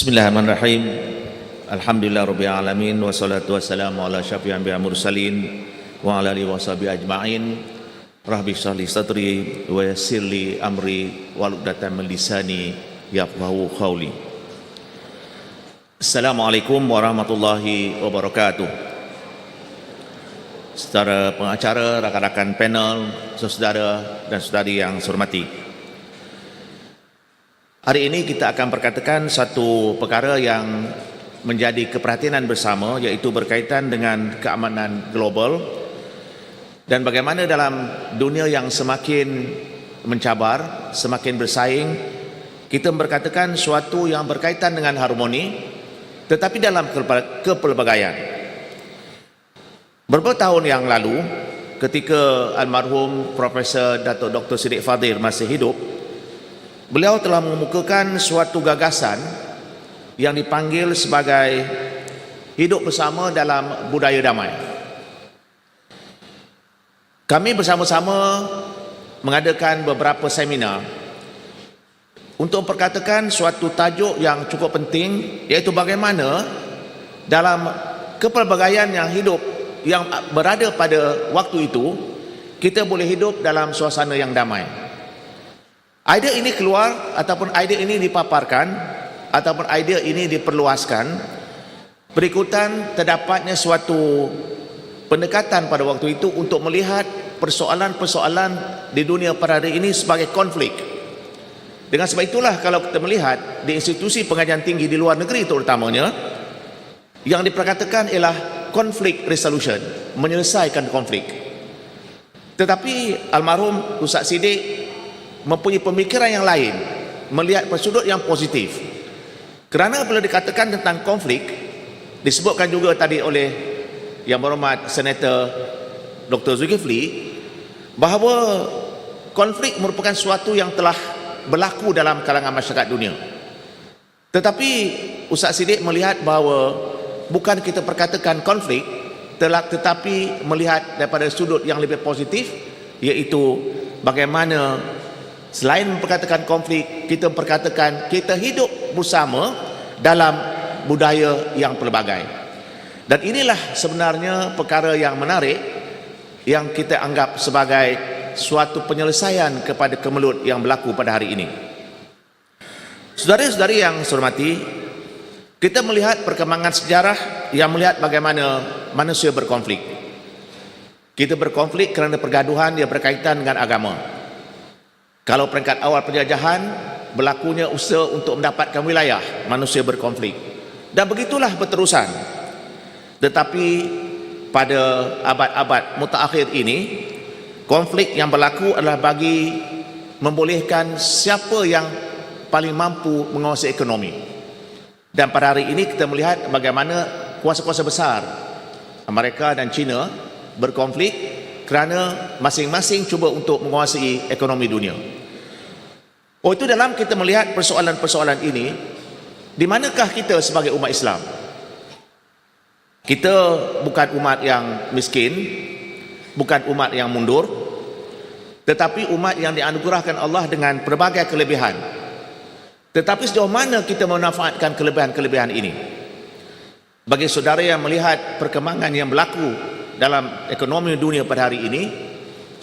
Bismillahirrahmanirrahim. Alhamdulillah rabbil alamin wassalatu wassalamu ala syafi'il anbiya mursalin wa ala alihi washabihi ajmain. Rabbi shrah li sadri wa yassir li amri waluqdatan min lisani yafqahu qawli. Assalamualaikum warahmatullahi wabarakatuh. Saudara pengacara, rakan-rakan panel, saudara dan saudari yang saya hormati. Hari ini kita akan perkatakan satu perkara yang menjadi keperhatian bersama iaitu berkaitan dengan keamanan global dan bagaimana dalam dunia yang semakin mencabar, semakin bersaing, kita berkatakan suatu yang berkaitan dengan harmoni tetapi dalam kepelbagaian. Beberapa tahun yang lalu ketika almarhum Profesor Datuk Dr. Siddiq Fadil masih hidup, beliau telah mengemukakan suatu gagasan yang dipanggil sebagai hidup bersama dalam budaya damai. Kami bersama-sama mengadakan beberapa seminar untuk memperkatakan suatu tajuk yang cukup penting iaitu bagaimana dalam kepelbagaian yang hidup yang berada pada waktu itu kita boleh hidup dalam suasana yang damai. Idea ini keluar ataupun idea ini dipaparkan ataupun idea ini diperluaskan berikutan terdapatnya suatu pendekatan pada waktu itu untuk melihat persoalan-persoalan di dunia pada hari ini sebagai konflik. Dengan sebab itulah kalau kita melihat di institusi pengajian tinggi di luar negeri terutamanya yang diperkatakan ialah konflik resolution, menyelesaikan konflik. Tetapi almarhum Ustaz Siddiq mempunyai pemikiran yang lain melihat persudut yang positif kerana bila dikatakan tentang konflik disebutkan juga tadi oleh yang berhormat Senator Dr. Zulkifli bahawa konflik merupakan suatu yang telah berlaku dalam kalangan masyarakat dunia tetapi Ustaz Siddiq melihat bahawa bukan kita perkatakan konflik telah tetapi melihat daripada sudut yang lebih positif iaitu bagaimana Selain memperkatakan konflik, kita memperkatakan kita hidup bersama dalam budaya yang pelbagai. Dan inilah sebenarnya perkara yang menarik yang kita anggap sebagai suatu penyelesaian kepada kemelut yang berlaku pada hari ini. Saudara-saudari yang saya hormati, kita melihat perkembangan sejarah yang melihat bagaimana manusia berkonflik. Kita berkonflik kerana pergaduhan yang berkaitan dengan agama. Kalau peringkat awal penjajahan berlakunya usaha untuk mendapatkan wilayah, manusia berkonflik. Dan begitulah berterusan. Tetapi pada abad-abad mutaakhir ini, konflik yang berlaku adalah bagi membolehkan siapa yang paling mampu menguasai ekonomi. Dan pada hari ini kita melihat bagaimana kuasa-kuasa besar Amerika dan China berkonflik kerana masing-masing cuba untuk menguasai ekonomi dunia. Oh itu dalam kita melihat persoalan-persoalan ini di manakah kita sebagai umat Islam? Kita bukan umat yang miskin, bukan umat yang mundur, tetapi umat yang dianugerahkan Allah dengan berbagai kelebihan. Tetapi sejauh mana kita memanfaatkan kelebihan-kelebihan ini? Bagi saudara yang melihat perkembangan yang berlaku dalam ekonomi dunia pada hari ini,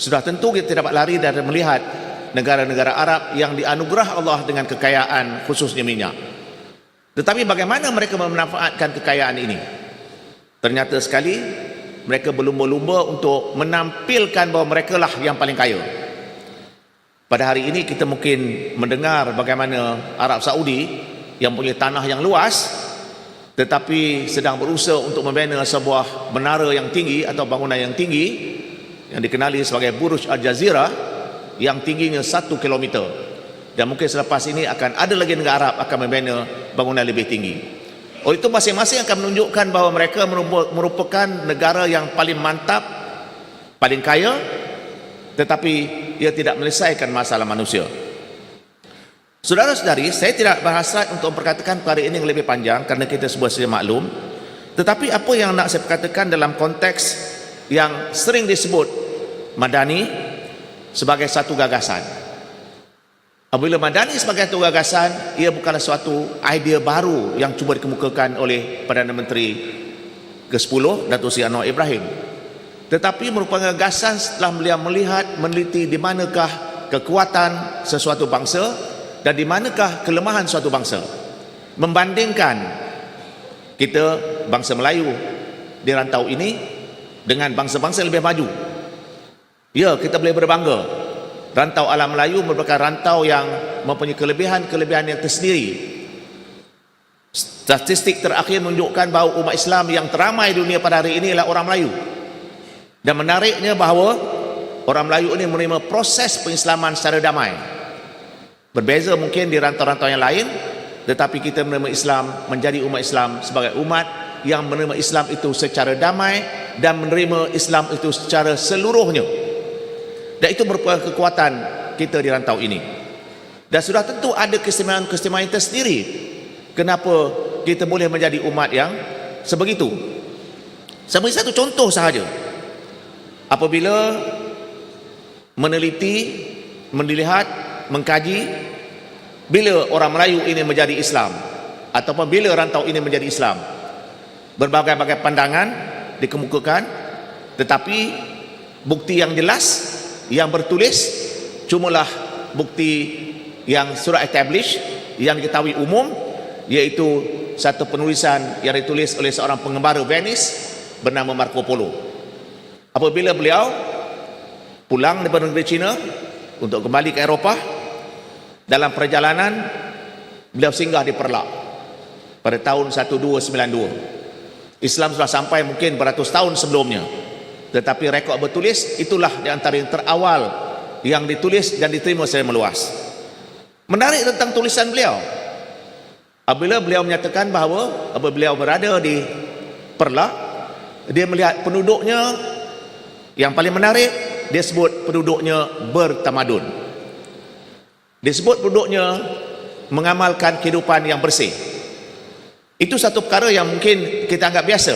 sudah tentu kita dapat lari dari melihat negara-negara Arab yang dianugerah Allah dengan kekayaan khususnya minyak. Tetapi bagaimana mereka memanfaatkan kekayaan ini? Ternyata sekali mereka berlumba-lumba untuk menampilkan bahawa mereka lah yang paling kaya. Pada hari ini kita mungkin mendengar bagaimana Arab Saudi yang punya tanah yang luas tetapi sedang berusaha untuk membina sebuah menara yang tinggi atau bangunan yang tinggi yang dikenali sebagai Burj Al Jazeera yang tingginya satu kilometer. Dan mungkin selepas ini akan ada lagi negara Arab akan membina bangunan lebih tinggi. Oh itu masing-masing akan menunjukkan bahawa mereka merupakan negara yang paling mantap paling kaya tetapi ia tidak menyelesaikan masalah manusia. Saudara-saudari, saya tidak berhasrat untuk memperkatakan perkara ini yang lebih panjang kerana kita semua sudah maklum. Tetapi apa yang nak saya perkatakan dalam konteks yang sering disebut madani sebagai satu gagasan. Apabila Madani sebagai satu gagasan, ia bukanlah suatu idea baru yang cuba dikemukakan oleh Perdana Menteri ke-10 Datuk Seri Anwar Ibrahim. Tetapi merupakan gagasan setelah beliau melihat, meneliti di manakah kekuatan sesuatu bangsa dan di manakah kelemahan suatu bangsa. Membandingkan kita bangsa Melayu di rantau ini dengan bangsa-bangsa lebih maju. Ya, kita boleh berbangga Rantau alam Melayu merupakan rantau yang mempunyai kelebihan-kelebihan yang tersendiri. Statistik terakhir menunjukkan bahawa umat Islam yang teramai dunia pada hari ini adalah orang Melayu. Dan menariknya bahawa orang Melayu ini menerima proses pengislaman secara damai. Berbeza mungkin di rantau-rantau yang lain, tetapi kita menerima Islam menjadi umat Islam sebagai umat yang menerima Islam itu secara damai dan menerima Islam itu secara seluruhnya. Dan itu merupakan kekuatan kita di rantau ini. Dan sudah tentu ada keistimewaan-keistimewaan tersendiri. Kenapa kita boleh menjadi umat yang sebegitu. Beri satu contoh sahaja. Apabila meneliti, melihat, mengkaji, bila orang Melayu ini menjadi Islam, ataupun bila rantau ini menjadi Islam, berbagai-bagai pandangan dikemukakan, tetapi bukti yang jelas yang bertulis cumalah bukti yang sudah established yang diketahui umum iaitu satu penulisan yang ditulis oleh seorang pengembara Venice bernama Marco Polo. Apabila beliau pulang dari negeri China untuk kembali ke Eropah dalam perjalanan beliau singgah di Perlak pada tahun 1292 Islam sudah sampai mungkin beratus tahun sebelumnya tetapi rekod bertulis itulah di antara yang terawal yang ditulis dan diterima secara meluas. Menarik tentang tulisan beliau. Apabila beliau menyatakan bahawa apabila beliau berada di Perla, dia melihat penduduknya yang paling menarik, dia sebut penduduknya bertamadun. Dia sebut penduduknya mengamalkan kehidupan yang bersih. Itu satu perkara yang mungkin kita anggap biasa.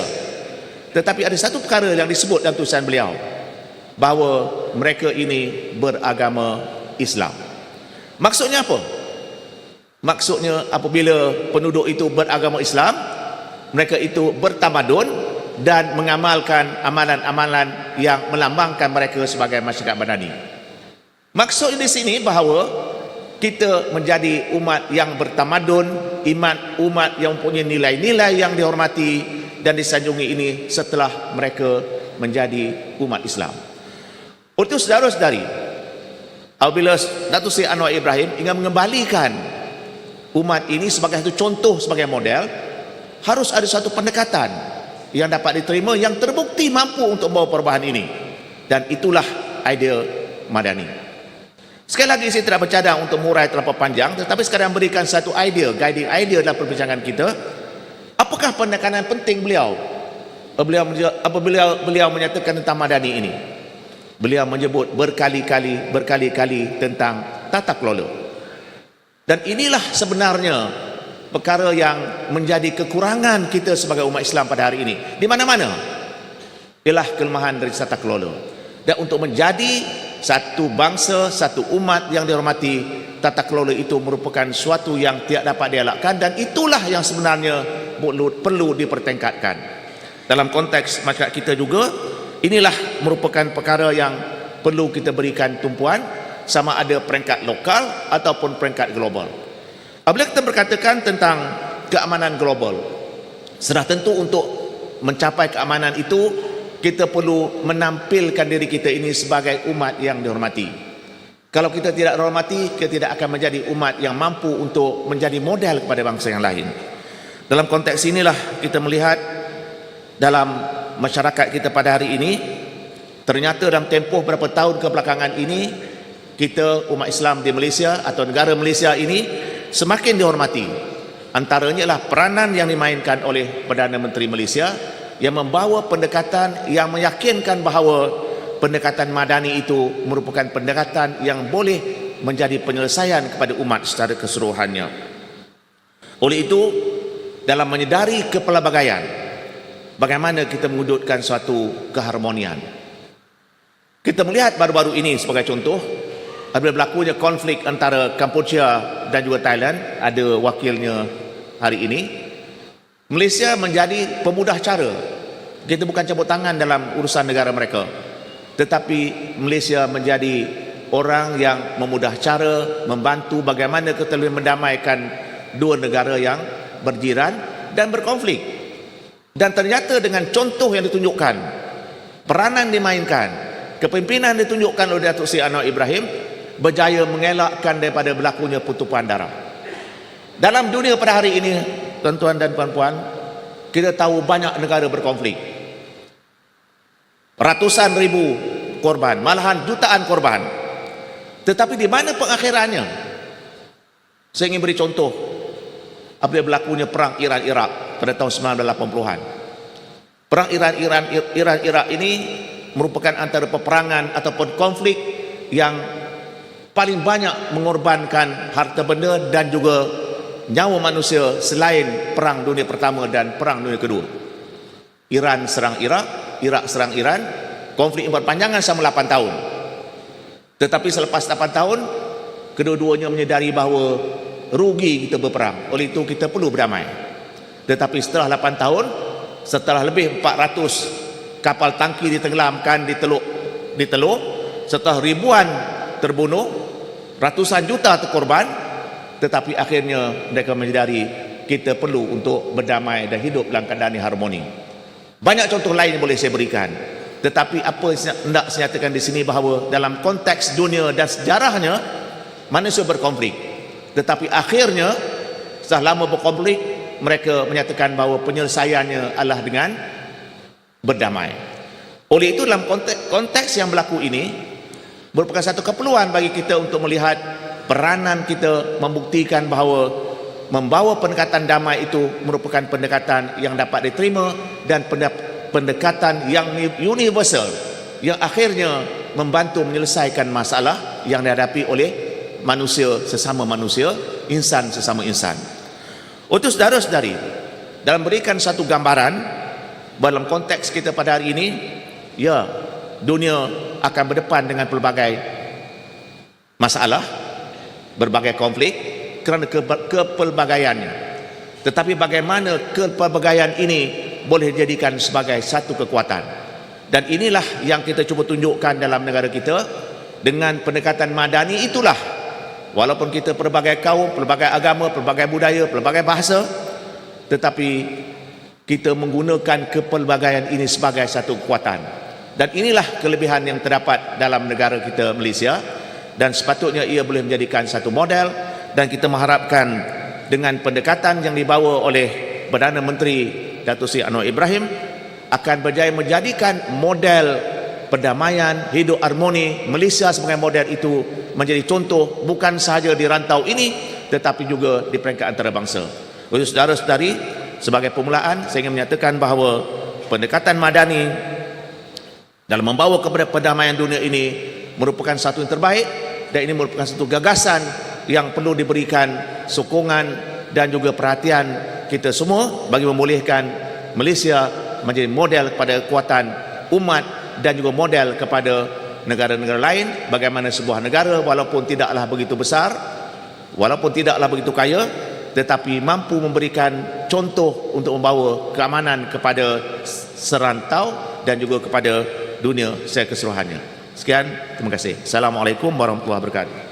Tetapi ada satu perkara yang disebut dalam tulisan beliau bahawa mereka ini beragama Islam. Maksudnya apa? Maksudnya apabila penduduk itu beragama Islam, mereka itu bertamadun dan mengamalkan amalan-amalan yang melambangkan mereka sebagai masyarakat Madani. Maksudnya di sini bahawa kita menjadi umat yang bertamadun, iman umat yang punya nilai-nilai yang dihormati, dan disanjungi ini setelah mereka menjadi umat Islam. Untuk saudara-saudari, apabila Datuk Seri Anwar Ibrahim ingin mengembalikan umat ini sebagai satu contoh, sebagai model, harus ada satu pendekatan yang dapat diterima yang terbukti mampu untuk membawa perubahan ini. Dan itulah idea Madani. Sekali lagi saya tidak bercadang untuk murai terlalu panjang tetapi sekarang berikan satu idea, guiding idea dalam perbincangan kita Apakah penekanan penting beliau beliau apabila beliau menyatakan tentang madani ini? Beliau menyebut berkali-kali berkali-kali tentang tata kelola. Dan inilah sebenarnya perkara yang menjadi kekurangan kita sebagai umat Islam pada hari ini. Di mana-mana ialah kelemahan dari tata kelola. Dan untuk menjadi satu bangsa, satu umat yang dihormati, tata kelola itu merupakan suatu yang tidak dapat dielakkan dan itulah yang sebenarnya perlu dipertingkatkan. Dalam konteks masyarakat kita juga, inilah merupakan perkara yang perlu kita berikan tumpuan sama ada peringkat lokal ataupun peringkat global. Apabila kita berkatakan tentang keamanan global, sudah tentu untuk mencapai keamanan itu, kita perlu menampilkan diri kita ini sebagai umat yang dihormati. Kalau kita tidak dihormati, kita tidak akan menjadi umat yang mampu untuk menjadi model kepada bangsa yang lain. Dalam konteks inilah kita melihat dalam masyarakat kita pada hari ini ternyata dalam tempoh berapa tahun kebelakangan ini kita umat Islam di Malaysia atau negara Malaysia ini semakin dihormati antaranya adalah peranan yang dimainkan oleh Perdana Menteri Malaysia yang membawa pendekatan yang meyakinkan bahawa pendekatan madani itu merupakan pendekatan yang boleh menjadi penyelesaian kepada umat secara keseluruhannya. Oleh itu dalam menyedari kepelbagaian bagaimana kita mewujudkan suatu keharmonian? Kita melihat baru-baru ini sebagai contoh apabila berlakunya konflik antara Kampuchia dan juga Thailand ada wakilnya hari ini Malaysia menjadi pemudah cara. Kita bukan campur tangan dalam urusan negara mereka. Tetapi Malaysia menjadi orang yang memudah cara membantu bagaimana kita boleh mendamaikan dua negara yang berjiran dan berkonflik. Dan ternyata dengan contoh yang ditunjukkan peranan dimainkan kepimpinan ditunjukkan oleh Datuk Seri Anwar Ibrahim berjaya mengelakkan daripada berlakunya putupan darah. Dalam dunia pada hari ini tuan-tuan dan puan-puan kita tahu banyak negara berkonflik. Ratusan ribu korban malahan jutaan korban. Tetapi di mana pengakhirannya? Saya ingin beri contoh apabila berlakunya perang Iran-Iraq pada tahun 1980-an perang Iran-Iran Iran-Iraq ini merupakan antara peperangan ataupun konflik yang paling banyak mengorbankan harta benda dan juga nyawa manusia selain perang dunia pertama dan perang dunia kedua. Iran serang Iraq Iraq serang Iran konflik yang berpanjangan selama 8 tahun. Tetapi selepas 8 tahun kedua-duanya menyedari bahawa rugi kita berperang. Oleh itu kita perlu berdamai. Tetapi setelah 8 tahun setelah lebih 400 kapal tangki ditenggelamkan di teluk di teluk setelah ribuan terbunuh ratusan juta terkorban tetapi akhirnya mereka menyedari kita perlu untuk berdamai dan hidup dalam keadaan yang harmoni banyak contoh lain yang boleh saya berikan tetapi apa yang hendak saya nyatakan di sini bahawa dalam konteks dunia dan sejarahnya manusia berkonflik. Tetapi akhirnya setelah lama berkonflik mereka menyatakan bahawa penyelesaiannya adalah dengan berdamai. Oleh itu dalam konteks, konteks yang berlaku ini merupakan satu keperluan bagi kita untuk melihat peranan kita membuktikan bahawa membawa pendekatan damai itu merupakan pendekatan yang dapat diterima dan pendekatan yang universal yang akhirnya membantu menyelesaikan masalah yang dihadapi oleh manusia sesama manusia, insan sesama insan. Untuk saudara-saudari, dalam berikan satu gambaran dalam konteks kita pada hari ini, ya, dunia akan berdepan dengan pelbagai masalah, berbagai konflik kerana kepelbagaiannya. Tetapi bagaimana kepelbagaian ini boleh dijadikan sebagai satu kekuatan? Dan inilah yang kita cuba tunjukkan dalam negara kita dengan pendekatan madani itulah. Walaupun kita pelbagai kaum, pelbagai agama, pelbagai budaya, pelbagai bahasa tetapi kita menggunakan kepelbagaian ini sebagai satu kekuatan. Dan inilah kelebihan yang terdapat dalam negara kita Malaysia dan sepatutnya ia boleh menjadikan satu model dan kita mengharapkan dengan pendekatan yang dibawa oleh Perdana Menteri Datuk Seri Anwar Ibrahim akan berjaya menjadikan model perdamaian hidup harmoni Malaysia sebagai model itu menjadi contoh bukan sahaja di rantau ini tetapi juga di peringkat antarabangsa. Untuk saudara-saudari sebagai permulaan saya ingin menyatakan bahawa pendekatan madani dalam membawa kepada perdamaian dunia ini merupakan satu yang terbaik dan ini merupakan satu gagasan yang perlu diberikan sokongan dan juga perhatian kita semua bagi memulihkan Malaysia menjadi model kepada kekuatan umat dan juga model kepada negara-negara lain bagaimana sebuah negara walaupun tidaklah begitu besar walaupun tidaklah begitu kaya tetapi mampu memberikan contoh untuk membawa keamanan kepada serantau dan juga kepada dunia secara keseluruhannya. Sekian, terima kasih. Assalamualaikum warahmatullahi wabarakatuh.